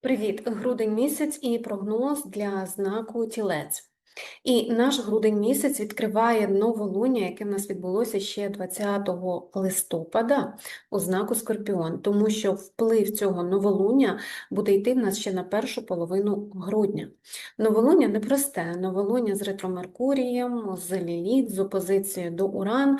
Привіт, грудень місяць і прогноз для знаку Тілець. І наш грудень місяць відкриває новолуння, яке в нас відбулося ще 20 листопада у знаку Скорпіон, тому що вплив цього новолуння буде йти в нас ще на першу половину грудня. Новолуння непросте, новолуння з ретро-Меркурієм, з Ліліт, з опозицією до Уран,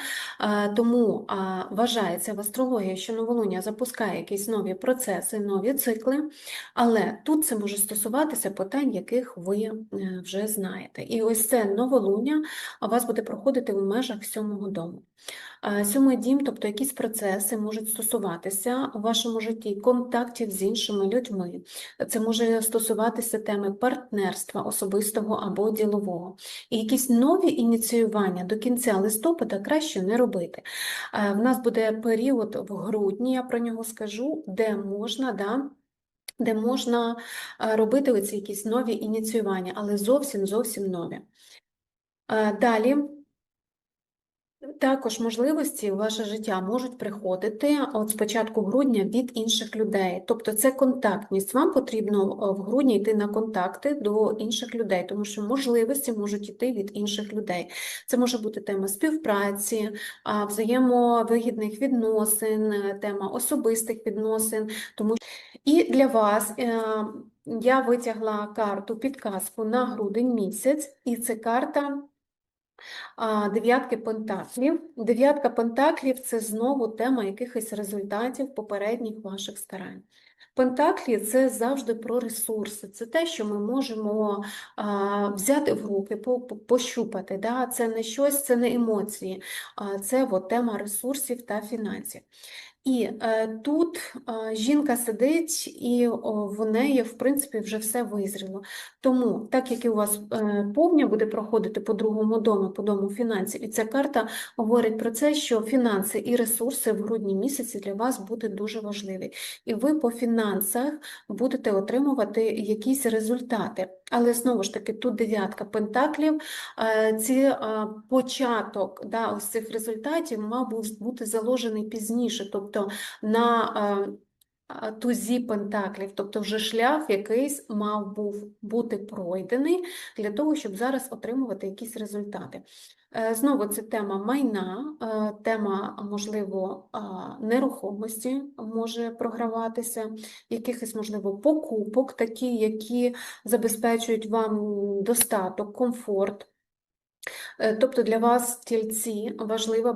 тому вважається в астрології, що новолуння запускає якісь нові процеси, нові цикли, але тут це може стосуватися питань, яких ви е, вже знаєте. І ось це новолуння у вас буде проходити в межах сьомого дому. Сьомий дім, тобто якісь процеси можуть стосуватися у вашому житті контактів з іншими людьми. Це може стосуватися теми партнерства особистого або ділового. І якісь нові ініціювання до кінця листопада краще не робити. В нас буде період в грудні, я про нього скажу, де можна, да, де можна е, робити оці якісь нові ініціювання, але зовсім зовсім нові. Е, Далі. Також можливості у ваше життя можуть приходити от з початку грудня від інших людей. Тобто це контактність. Вам потрібно в грудні йти на контакти до інших людей, тому що можливості можуть йти від інших людей. Це може бути тема співпраці, взаємовигідних відносин, е, тема особистих відносин. Тому і для вас е, я витягла карту підказку на грудень місяць, і це карта. Дев'ятки пентаклів. Дев'ятка пентаклів це знову тема якихось результатів попередніх ваших старань. Пентаклі це завжди про ресурси, це те, що ми можемо а, взяти в руки, по- по- пощупати. Да? Це не щось, це не емоції, а це от, тема ресурсів та фінансів. І е, тут е, жінка сидить, і о, в неї, в принципі, вже все визріло. Тому, так як і у вас е, повня буде проходити по другому дому, по дому фінансів, і ця карта говорить про це, що фінанси і ресурси в грудні місяці для вас будуть дуже важливі. І ви по фінансах будете отримувати якісь результати. Але знову ж таки, тут дев'ятка пентаклів, е, ці е, початок да, ось цих результатів мав бути заложений пізніше, тобто на е, тузі пентаклів, тобто вже шлях якийсь мав був бути пройдений для того, щоб зараз отримувати якісь результати. Е, Знову це тема майна, е, тема, можливо, нерухомості може програватися, якихось, можливо, покупок, такі, які забезпечують вам достаток, комфорт. Е, Тобто для вас, тільці, важлива